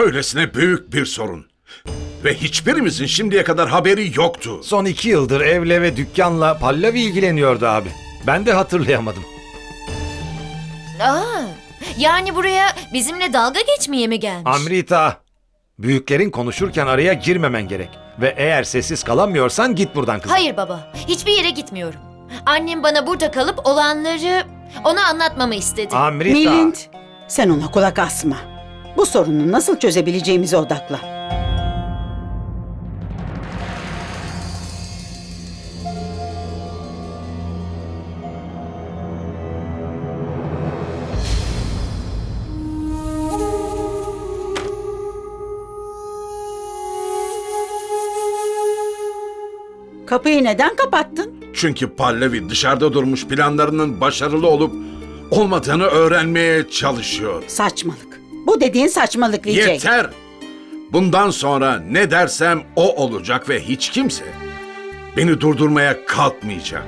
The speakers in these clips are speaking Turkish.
Böylesine büyük bir sorun. Ve hiçbirimizin şimdiye kadar haberi yoktu. Son iki yıldır evle ve dükkanla Pallavi ilgileniyordu abi. Ben de hatırlayamadım. Aa, yani buraya bizimle dalga geçmeye mi gelmiş? Amrita, büyüklerin konuşurken araya girmemen gerek. Ve eğer sessiz kalamıyorsan git buradan kızım. Hayır baba, hiçbir yere gitmiyorum. Annem bana burada kalıp olanları ona anlatmamı istedi. Amrita. Milind, sen ona kulak asma. Bu sorunu nasıl çözebileceğimize odaklan. Kapıyı neden kapattın? Çünkü Pallavi dışarıda durmuş planlarının başarılı olup olmadığını öğrenmeye çalışıyor. Saçmalık. Bu dediğin saçmalık Vijay. Yeter! Bundan sonra ne dersem o olacak ve hiç kimse beni durdurmaya kalkmayacak.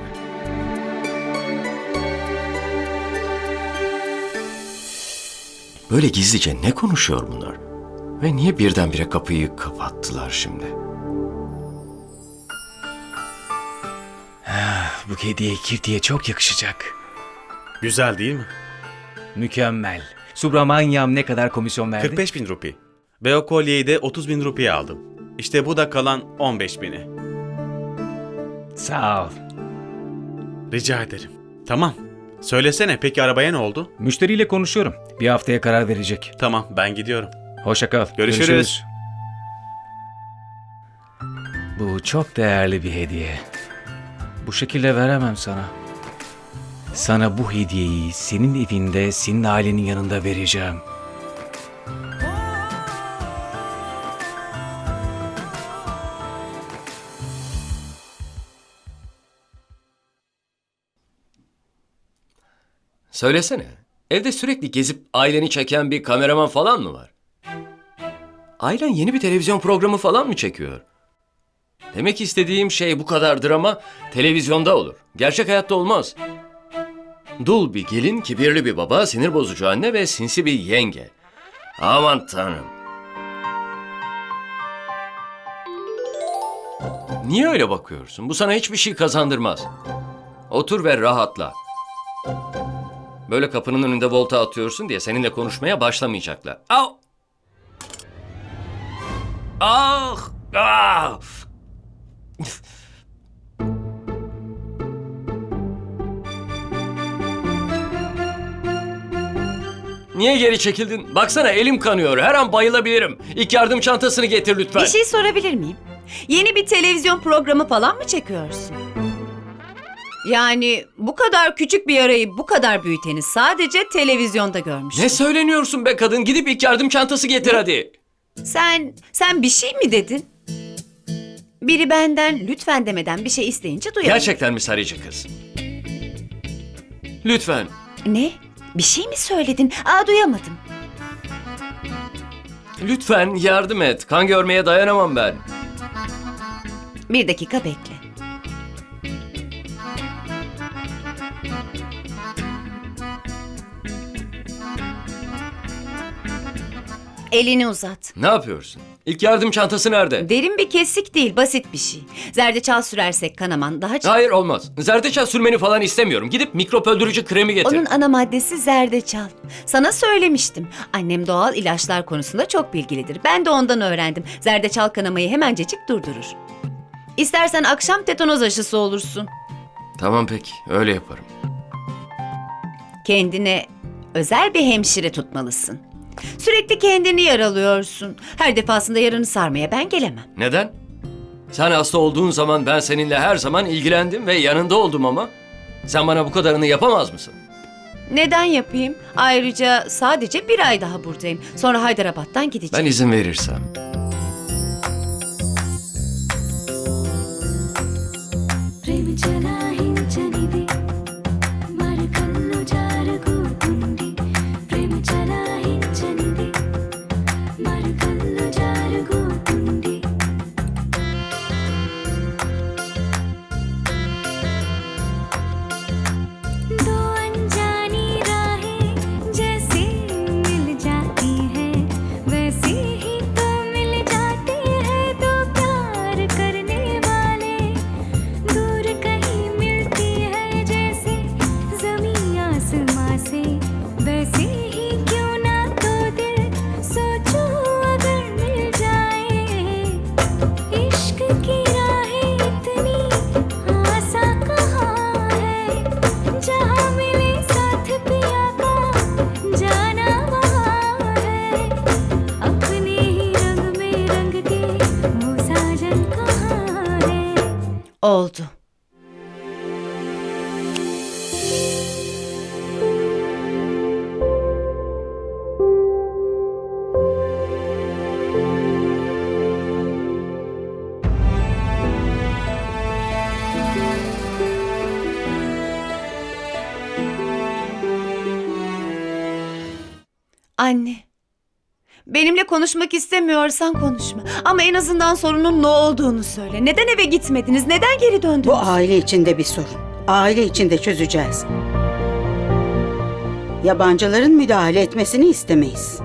Böyle gizlice ne konuşuyor bunlar? Ve niye birdenbire kapıyı kapattılar şimdi? Bu hediye Kirti'ye çok yakışacak. Güzel değil mi? Mükemmel. Subramanyam ne kadar komisyon verdi? 45 bin rupi. Ve o kolyeyi de 30 bin rupiye aldım. İşte bu da kalan 15 bini. Sağ ol. Rica ederim. Tamam. Söylesene peki arabaya ne oldu? Müşteriyle konuşuyorum. Bir haftaya karar verecek. Tamam ben gidiyorum. Hoşça kal. Görüşürüz. Bu çok değerli bir hediye. Bu şekilde veremem sana. Sana bu hediyeyi senin evinde, senin ailenin yanında vereceğim. Söylesene, evde sürekli gezip aileni çeken bir kameraman falan mı var? Ailen yeni bir televizyon programı falan mı çekiyor? Demek istediğim şey bu kadar drama televizyonda olur. Gerçek hayatta olmaz. Dul bir gelin, kibirli bir baba, sinir bozucu anne ve sinsi bir yenge. Aman tanrım. Niye öyle bakıyorsun? Bu sana hiçbir şey kazandırmaz. Otur ve rahatla. Böyle kapının önünde volta atıyorsun diye seninle konuşmaya başlamayacaklar. Au! Ah! Ah! Niye geri çekildin? Baksana elim kanıyor. Her an bayılabilirim. İlk yardım çantasını getir lütfen. Bir şey sorabilir miyim? Yeni bir televizyon programı falan mı çekiyorsun? Yani bu kadar küçük bir yarayı bu kadar büyüteni sadece televizyonda görmüştüm. Ne söyleniyorsun be kadın? Gidip ilk yardım çantası getir hadi. Sen, sen bir şey mi dedin? Biri benden lütfen demeden bir şey isteyince duyarım. Gerçekten mi sarıcı kız? Lütfen. Ne? Bir şey mi söyledin? Aa duyamadım. Lütfen yardım et. Kan görmeye dayanamam ben. Bir dakika bekle. Elini uzat. Ne yapıyorsun? İlk yardım çantası nerede? Derin bir kesik değil, basit bir şey. Zerdeçal sürersek kanaman daha çok... Hayır olmaz. Zerdeçal sürmeni falan istemiyorum. Gidip mikrop öldürücü kremi getir. Onun ana maddesi zerdeçal. Sana söylemiştim. Annem doğal ilaçlar konusunda çok bilgilidir. Ben de ondan öğrendim. Zerdeçal kanamayı hemencecik durdurur. İstersen akşam tetanoz aşısı olursun. Tamam peki. Öyle yaparım. Kendine özel bir hemşire tutmalısın. Sürekli kendini yaralıyorsun. Her defasında yaranı sarmaya ben gelemem. Neden? Sen hasta olduğun zaman ben seninle her zaman ilgilendim ve yanında oldum ama sen bana bu kadarını yapamaz mısın? Neden yapayım? Ayrıca sadece bir ay daha buradayım. Sonra Haydarabad'dan gideceğim. Ben izin verirsem. Anne. Benimle konuşmak istemiyorsan konuşma. Ama en azından sorunun ne olduğunu söyle. Neden eve gitmediniz? Neden geri döndünüz? Bu aile içinde bir sorun. Aile içinde çözeceğiz. Yabancıların müdahale etmesini istemeyiz.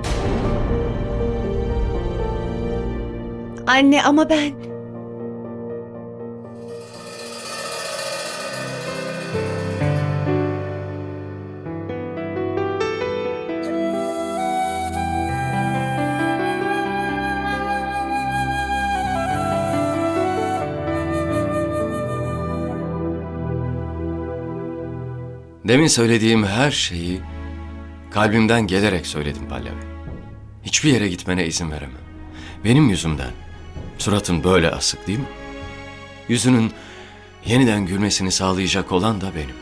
Anne ama ben... Demin söylediğim her şeyi kalbimden gelerek söyledim Pallavi. Hiçbir yere gitmene izin veremem. Benim yüzümden. Suratın böyle asık değil mi? Yüzünün yeniden gülmesini sağlayacak olan da benim.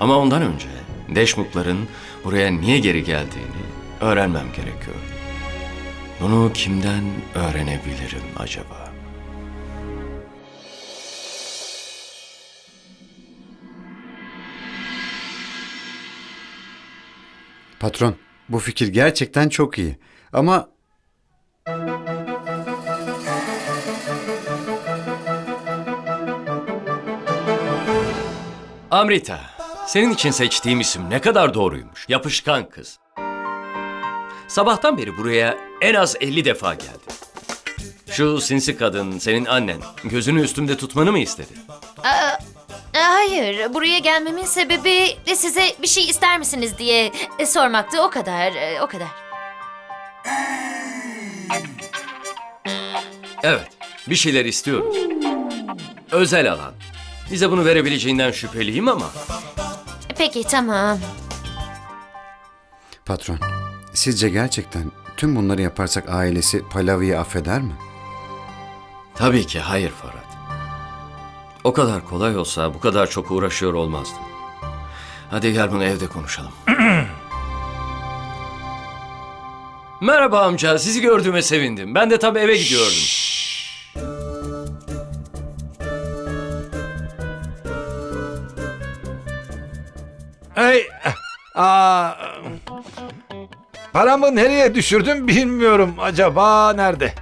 Ama ondan önce Deşmukların buraya niye geri geldiğini öğrenmem gerekiyor. Bunu kimden öğrenebilirim acaba? Patron, bu fikir gerçekten çok iyi. Ama Amrita, senin için seçtiğim isim ne kadar doğruymuş. Yapışkan kız. Sabahtan beri buraya en az 50 defa geldi. Şu sinsi kadın, senin annen, gözünü üstümde tutmanı mı istedi? E, Hayır, buraya gelmemin sebebi de size bir şey ister misiniz diye e, sormaktı. O kadar, e, o kadar. Evet, bir şeyler istiyoruz. Özel alan. Bize bunu verebileceğinden şüpheliyim ama... Peki, tamam. patron, sizce gerçekten tüm bunları yaparsak ailesi Palavi'yi affeder mi? Tabii ki hayır Farhat. O kadar kolay olsa bu kadar çok uğraşıyor olmazdım. Hadi gel bunu evde konuşalım. Merhaba amca, sizi gördüğüme sevindim. Ben de tam eve gidiyordum. Hey, aa, paramı nereye düşürdüm bilmiyorum. Acaba nerede?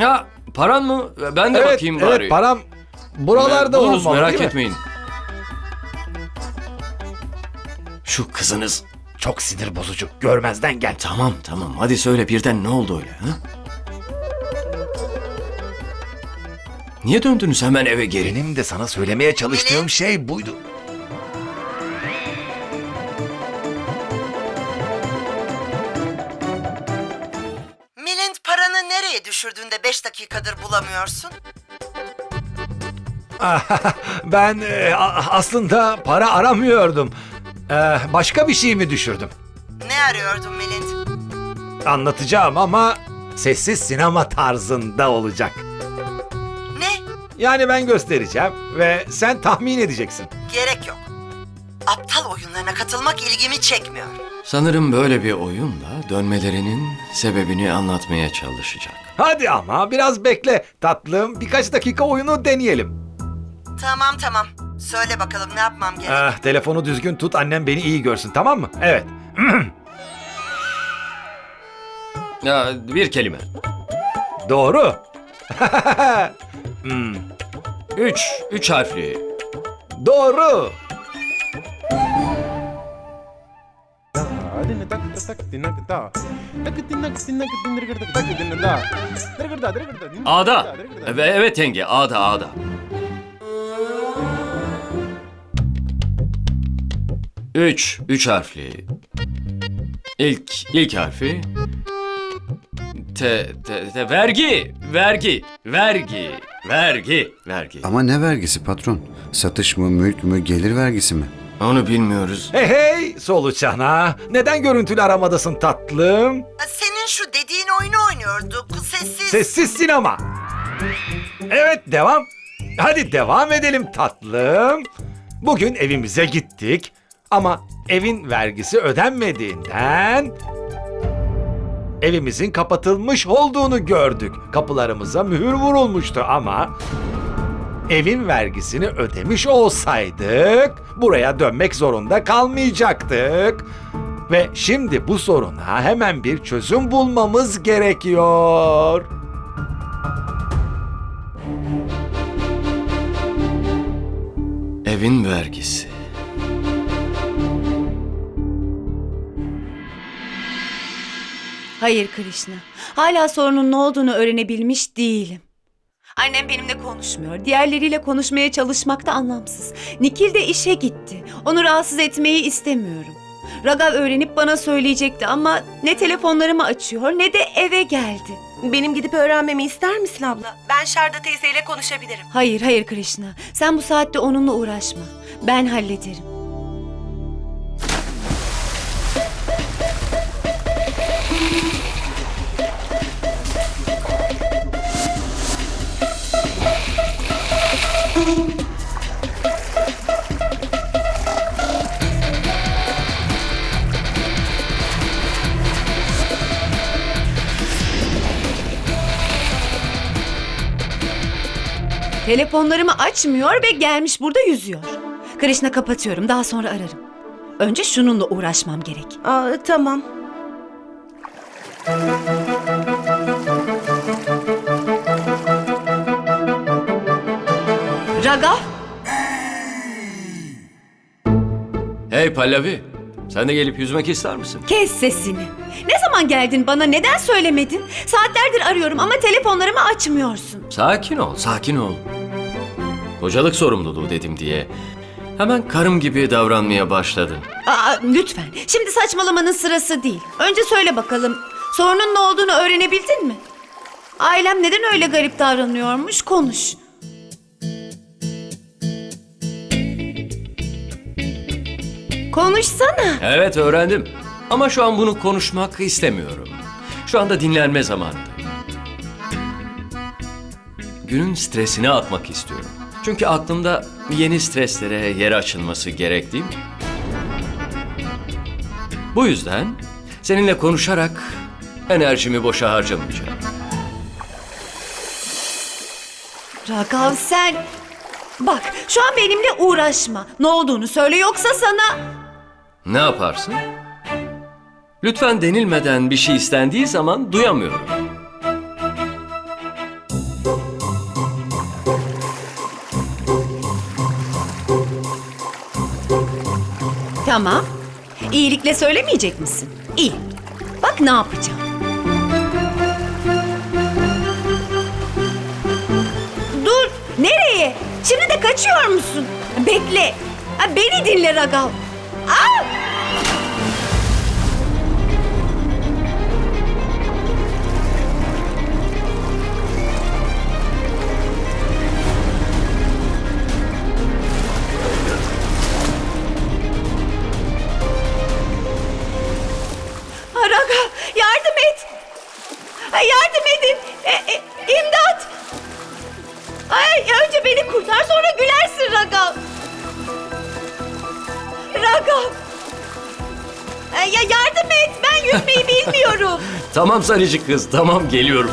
Ya paran mı? Ben de evet, bakayım evet bari. param buralarda Buluruz, olmalı merak değil mi? etmeyin. Şu kızınız. Çok sinir bozucu. Görmezden gel. Tamam tamam hadi söyle birden ne oldu öyle ha? Niye döndünüz hemen eve geri? Benim de sana söylemeye çalıştığım şey buydu. Düşürdüğünde 5 dakikadır bulamıyorsun? ben e, a- aslında para aramıyordum. E, başka bir şey mi düşürdüm? Ne arıyordun Milind? Anlatacağım ama sessiz sinema tarzında olacak. Ne? Yani ben göstereceğim ve sen tahmin edeceksin. Gerek yok. Aptal oyunlarına katılmak ilgimi çekmiyor. Sanırım böyle bir oyunla dönmelerinin sebebini anlatmaya çalışacak. Hadi ama biraz bekle tatlım. Birkaç dakika oyunu deneyelim. Tamam tamam. Söyle bakalım ne yapmam gerek? Ah, telefonu düzgün tut annem beni iyi görsün tamam mı? Evet. Ya bir kelime. Doğru. Hmm, Üç, üç harfli. Doğru. A'da. Evet, evet yenge A'da A'da. Üç, üç harfli. İlk, ilk harfi. Te, te, te, vergi, vergi, vergi, vergi, vergi. Ama ne vergisi patron? Satış mı, mülk mü, gelir vergisi mi? Onu bilmiyoruz. Hey hey soluçana. Neden görüntülü aramadasın tatlım? Senin şu dediğin oyunu oynuyorduk. Sessiz. Sessiz sinema. Evet devam. Hadi devam edelim tatlım. Bugün evimize gittik ama evin vergisi ödenmediğinden evimizin kapatılmış olduğunu gördük. Kapılarımıza mühür vurulmuştu ama evin vergisini ödemiş olsaydık buraya dönmek zorunda kalmayacaktık. Ve şimdi bu soruna hemen bir çözüm bulmamız gerekiyor. Evin vergisi. Hayır Krishna. Hala sorunun ne olduğunu öğrenebilmiş değilim. Annem benimle konuşmuyor. Diğerleriyle konuşmaya çalışmak da anlamsız. Nikil de işe gitti. Onu rahatsız etmeyi istemiyorum. Ragav öğrenip bana söyleyecekti ama ne telefonlarımı açıyor ne de eve geldi. Benim gidip öğrenmemi ister misin abla? Ben Şarda teyzeyle konuşabilirim. Hayır hayır Krishna. Sen bu saatte onunla uğraşma. Ben hallederim. Telefonlarımı açmıyor ve gelmiş burada yüzüyor. Krishna kapatıyorum. Daha sonra ararım. Önce şununla uğraşmam gerek. Aa, tamam. Ragav, Hey Pallavi, sen de gelip yüzmek ister misin? kes sesini. Ne zaman geldin bana neden söylemedin? Saatlerdir arıyorum ama telefonlarımı açmıyorsun. Sakin ol, sakin ol. Kocalık sorumluluğu dedim diye. Hemen karım gibi davranmaya başladın. Aa, lütfen. Şimdi saçmalamanın sırası değil. Önce söyle bakalım. Sorunun ne olduğunu öğrenebildin mi? Ailem neden öyle garip davranıyormuş? Konuş. Konuşsana. Evet öğrendim. Ama şu an bunu konuşmak istemiyorum. Şu anda dinlenme zamanındayım. Günün stresini atmak istiyorum. Çünkü aklımda yeni streslere yer açılması gerek değil mi? Bu yüzden seninle konuşarak enerjimi boşa harcamayacağım. Ragav sen... Bak şu an benimle uğraşma. Ne olduğunu söyle yoksa sana... Ne yaparsın? Lütfen denilmeden bir şey istendiği zaman duyamıyorum. Tamam. İyilikle söylemeyecek misin? İyi. Bak ne yapacağım. Dur. Nereye? Şimdi de kaçıyor musun? Bekle. Beni dinle Ragav. Aa! Bilmiyorum. Tamam sarıcı kız, tamam geliyorum.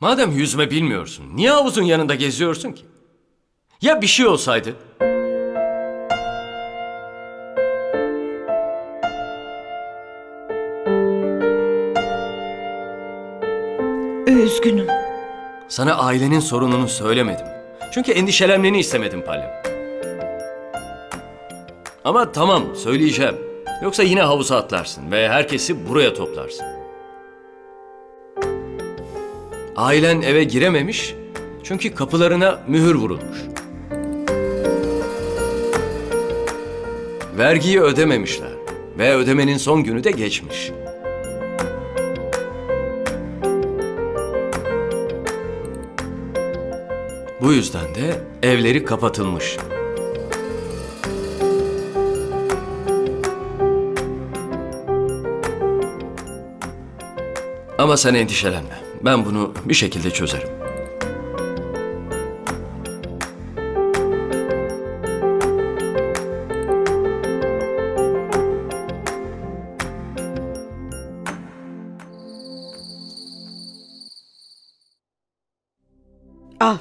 Madem yüzme bilmiyorsun, niye havuzun yanında geziyorsun ki? Ya bir şey olsaydı? Üzgünüm. Sana ailenin sorununu söylemedim. Çünkü endişelenmeni istemedim Pallavi. Ama tamam, söyleyeceğim. Yoksa yine havuza atlarsın ve herkesi buraya toplarsın. Ailen eve girememiş çünkü kapılarına mühür vurulmuş. Vergiyi ödememişler ve ödemenin son günü de geçmiş. Bu yüzden de evleri kapatılmış. Ama sen endişelenme. Ben bunu bir şekilde çözerim. Al.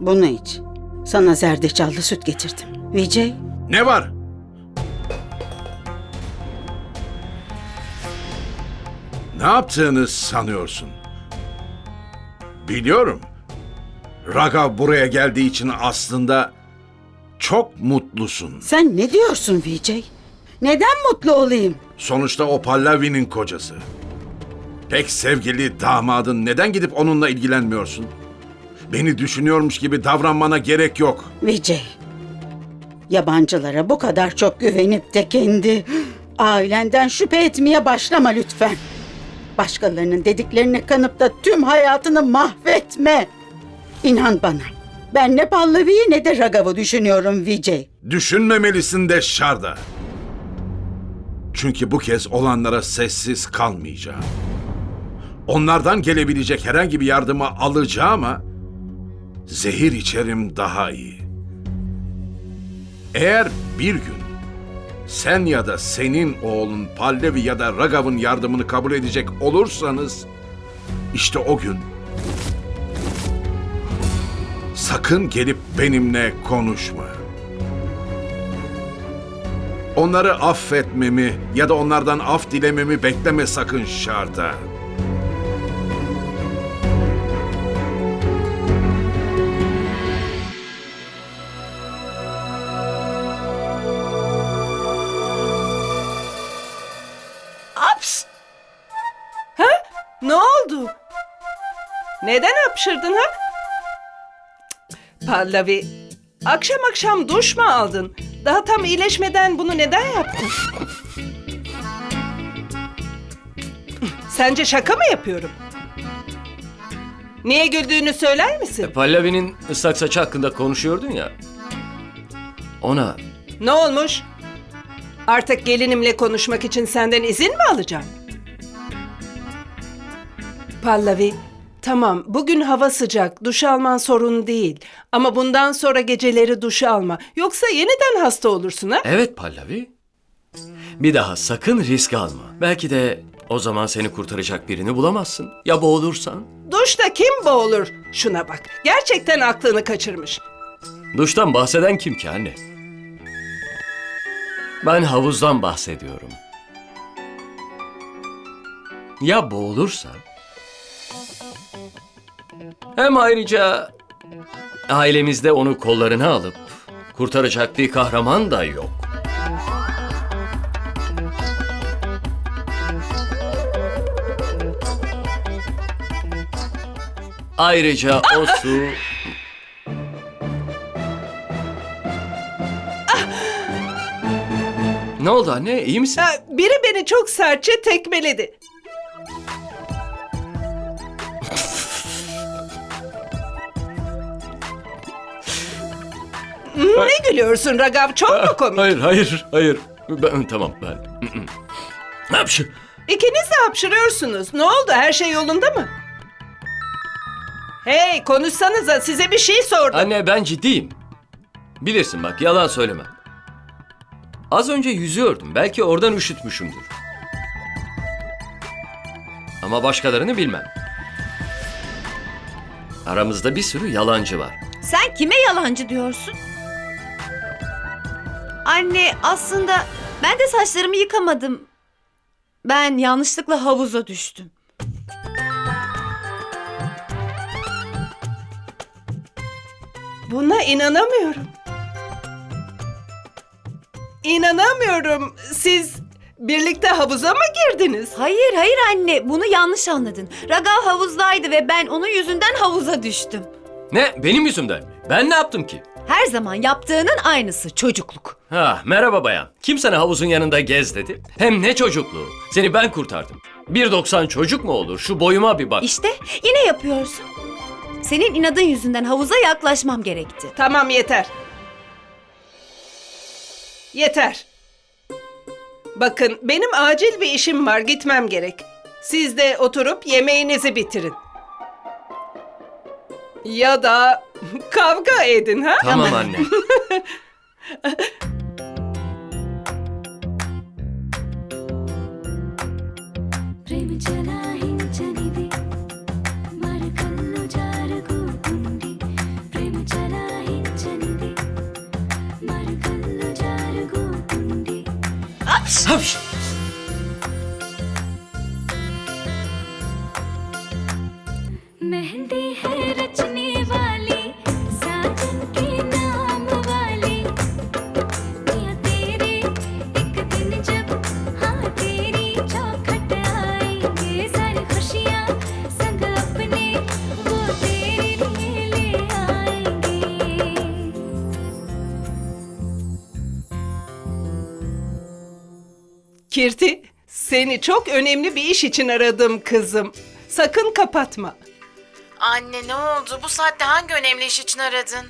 Bunu iç. Sana zerdeçallı süt getirdim. Vijay, Ne var? Yaptığını sanıyorsun? Biliyorum. Raga buraya geldiği için aslında çok mutlusun. sen ne diyorsun Vijay? Neden mutlu olayım? Sonuçta o Pallavi'nin kocası. Pek sevgili damadın neden gidip onunla ilgilenmiyorsun? Beni düşünüyormuş gibi davranmana gerek yok. Vijay, yabancılara bu kadar çok güvenip de kendi ailenden şüphe etmeye başlama lütfen. Başkalarının dediklerine kanıp da tüm hayatını mahvetme. İnan bana. Ben ne Pallavi'yi ne de Ragav'ı düşünüyorum Vijay. Düşünmemelisin de Şarda. Çünkü bu kez olanlara sessiz kalmayacağım. Onlardan gelebilecek herhangi bir yardımı alacağım ama zehir içerim daha iyi. Eğer bir gün sen ya da senin oğlun Pallavi ya da Ragav'ın yardımını kabul edecek olursanız işte o gün sakın gelip benimle konuşma. Onları affetmemi ya da onlardan af dilememi bekleme sakın Şarda. Pallavi, akşam akşam duş mu aldın? Daha tam iyileşmeden bunu neden yaptın? Sence şaka mı yapıyorum? Niye güldüğünü söyler misin? Pallavi'nin ıslak saçı hakkında konuşuyordun ya. Ona Ne olmuş? Artık gelinimle konuşmak için senden izin mi alacağım? Pallavi, tamam bugün hava sıcak, duş alman sorun değil. Ama bundan sonra geceleri duş alma. Yoksa yeniden hasta olursun ha? Evet Pallavi. Bir daha sakın risk alma. Belki de o zaman seni kurtaracak birini bulamazsın. Ya boğulursan? Duşta kim boğulur? Şuna bak, gerçekten aklını kaçırmış. Duştan bahseden kim ki anne? Ben havuzdan bahsediyorum. Ya boğulursa? Hem ayrıca ailemizde onu kollarına alıp kurtaracak bir kahraman da yok. Ayrıca o su... Ne oldu anne? İyi misin? Biri beni çok sertçe tekmeledi. Ne gülüyorsun Ragav? Çok mu komik? Hayır, hayır, hayır. Ben, tamam ben. Yapış? İkiniz de hapşırıyorsunuz. Ne oldu? Her şey yolunda mı? Hey konuşsanıza size bir şey sordum. Anne ben ciddiyim. Bilirsin bak yalan söylemem. Az önce yüzüyordum. Belki oradan üşütmüşümdür. Ama başkalarını bilmem. Aramızda bir sürü yalancı var. Sen kime yalancı diyorsun? Anne aslında ben de saçlarımı yıkamadım. Ben yanlışlıkla havuza düştüm. Buna inanamıyorum. İnanamıyorum. Siz birlikte havuza mı girdiniz? Hayır hayır anne bunu yanlış anladın. Ragav havuzdaydı ve ben onun yüzünden havuza düştüm. Ne? Benim yüzümden mi? Ben ne yaptım ki? Her zaman yaptığının aynısı çocukluk. Ha, merhaba bayan. Kim sana havuzun yanında gez dedi? Hem ne çocukluğu? Seni ben kurtardım. 1.90 çocuk mu olur? Şu boyuma bir bak. İşte yine yapıyorsun. Senin inadın yüzünden havuza yaklaşmam gerekti. Tamam yeter. Yeter. Bakın benim acil bir işim var gitmem gerek. Siz de oturup yemeğinizi bitirin. Ya da Kavga edin ha? Tamam anne. Hapş! Seni çok önemli bir iş için aradım kızım. Sakın kapatma. Anne ne oldu? Bu saatte hangi önemli iş için aradın?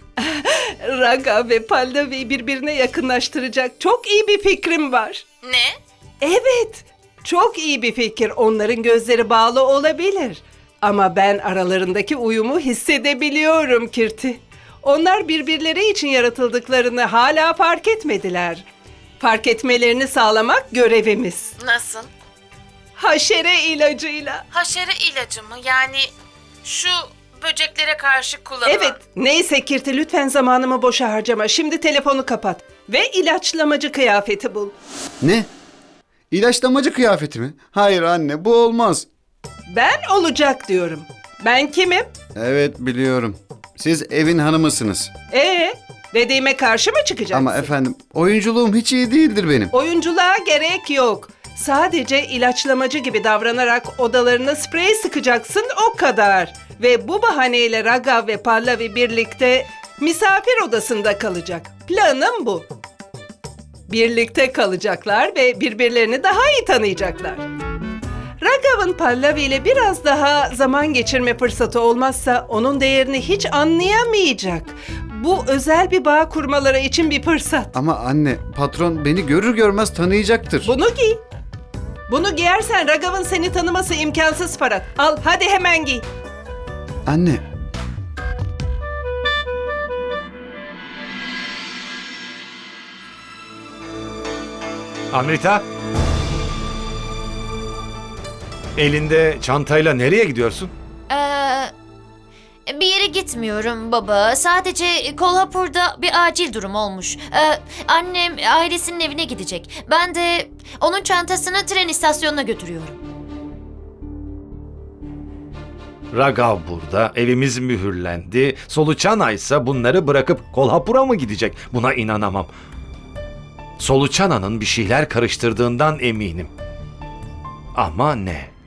Raga ve Pallavi'yi birbirine yakınlaştıracak çok iyi bir fikrim var. Ne? Evet, çok iyi bir fikir. Onların gözleri bağlı olabilir. Ama ben aralarındaki uyumu hissedebiliyorum Kirti. Onlar birbirleri için yaratıldıklarını hala fark etmediler. Fark etmelerini sağlamak görevimiz. Nasıl? Haşere ilacıyla. Haşere ilacı mı? Yani şu böceklere karşı kullanılan. Evet, neyse Kirti lütfen zamanımı boşa harcama. Şimdi telefonu kapat ve ilaçlamacı kıyafeti bul. Ne? İlaçlamacı kıyafeti mi? Hayır anne bu olmaz. Ben olacak diyorum. Ben kimim? Evet biliyorum. Siz evin hanımısınız. Ee, dediğime karşı mı çıkacaksın? Ama efendim oyunculuğum hiç iyi değildir benim. Oyunculuğa gerek yok. Sadece ilaçlamacı gibi davranarak odalarına sprey sıkacaksın o kadar. Ve bu bahaneyle Raga ve Pallavi birlikte misafir odasında kalacak. Planım bu. Birlikte kalacaklar ve birbirlerini daha iyi tanıyacaklar. Ragav'ın Pallavi ile biraz daha zaman geçirme fırsatı olmazsa onun değerini hiç anlayamayacak. Bu özel bir bağ kurmaları için bir fırsat. Ama anne patron beni görür görmez tanıyacaktır. Bunu giy. Bunu giyersen Ragav'ın seni tanıması imkansız Farat. Al hadi hemen giy. Anne Amrita. Elinde çantayla nereye gidiyorsun? Ee, bir yere gitmiyorum baba. Sadece Kolhapur'da bir acil durum olmuş. Ee, annem ailesinin evine gidecek. Ben de onun çantasını tren istasyonuna götürüyorum. Ragav burada, evimiz mühürlendi. Soluçana ise bunları bırakıp Kolhapur'a mı gidecek? Buna inanamam. Soluçana'nın bir şeyler karıştırdığından eminim. Ama ne?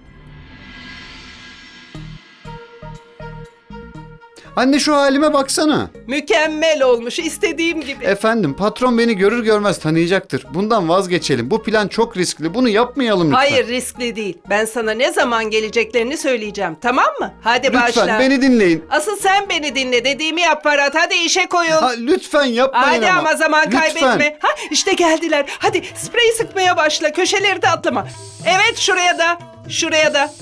Anne şu halime baksana. Mükemmel olmuş istediğim gibi. Efendim patron beni görür görmez tanıyacaktır. Bundan vazgeçelim. Bu plan çok riskli. Bunu yapmayalım lütfen. Hayır riskli değil. Ben sana ne zaman geleceklerini söyleyeceğim. Tamam mı? Hadi Lütfen başla. beni dinleyin. Asıl sen beni dinle. Dediğimi yap Ferhat. Hadi işe koyul. Ha, lütfen yapmayın Hadi ama. ama zaman Lütfen. kaybetme. Ha işte geldiler. Hadi sprey sıkmaya başla. Köşeleri de atlama. Evet şuraya da. Şuraya da.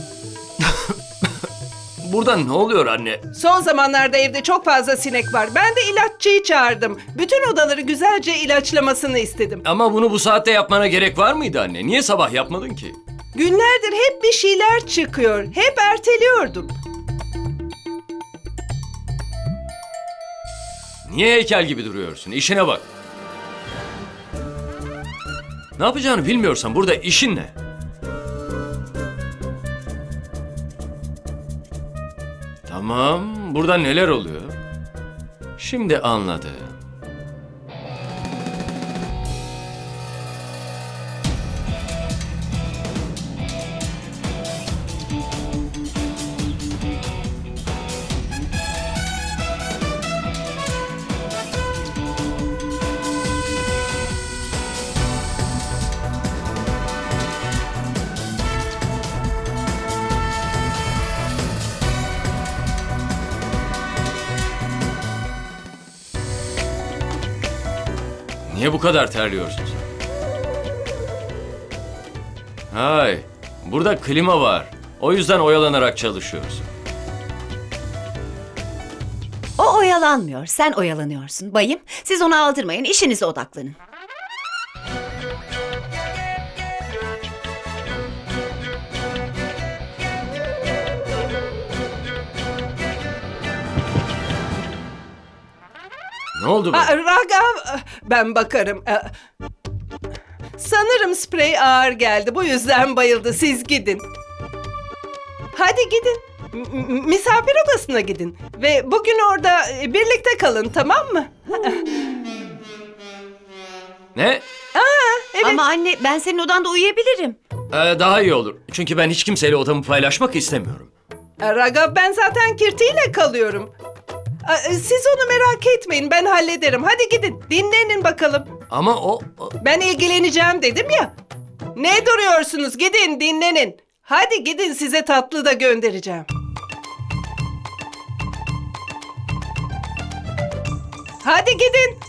Burada ne oluyor anne? Son zamanlarda evde çok fazla sinek var. Ben de ilaççıyı çağırdım. Bütün odaları güzelce ilaçlamasını istedim. Ama bunu bu saatte yapmana gerek var mıydı anne? Niye sabah yapmadın ki? Günlerdir hep bir şeyler çıkıyor. Hep erteliyordum. Niye heykel gibi duruyorsun? İşine bak. Ne yapacağını bilmiyorsan burada işin ne? Tamam, burada neler oluyor? Şimdi anladım. Niye bu kadar terliyorsun sen? Hay, burada klima var. O yüzden oyalanarak çalışıyorsun. O oyalanmıyor, sen oyalanıyorsun. Bayım, siz onu aldırmayın, işinize odaklanın. Oldu bu? Aa, Ragav, ben bakarım. Ee, Sanırım sprey ağır geldi. Bu yüzden bayıldı. Siz gidin. Hadi gidin. M- m- misafir odasına gidin. Ve bugün orada e, birlikte kalın tamam mı? Ne? Ama anne, ben senin odanda uyuyabilirim. Ee, daha iyi olur. Çünkü ben hiç kimseyle odamı paylaşmak istemiyorum. Ragav ben zaten kirtiyle kalıyorum. Ee, Siz onu merak etmeyin. Ben hallederim. Hadi gidin. Dinlenin bakalım. Ama o... o- Ben ilgileneceğim dedim ya. Ne duruyorsunuz? Gidin dinlenin. Hadi gidin size tatlı da göndereceğim. Hadi gidin.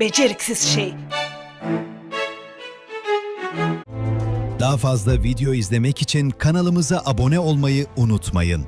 Beceriksiz şey. Daha fazla video izlemek için kanalımıza abone olmayı unutmayın.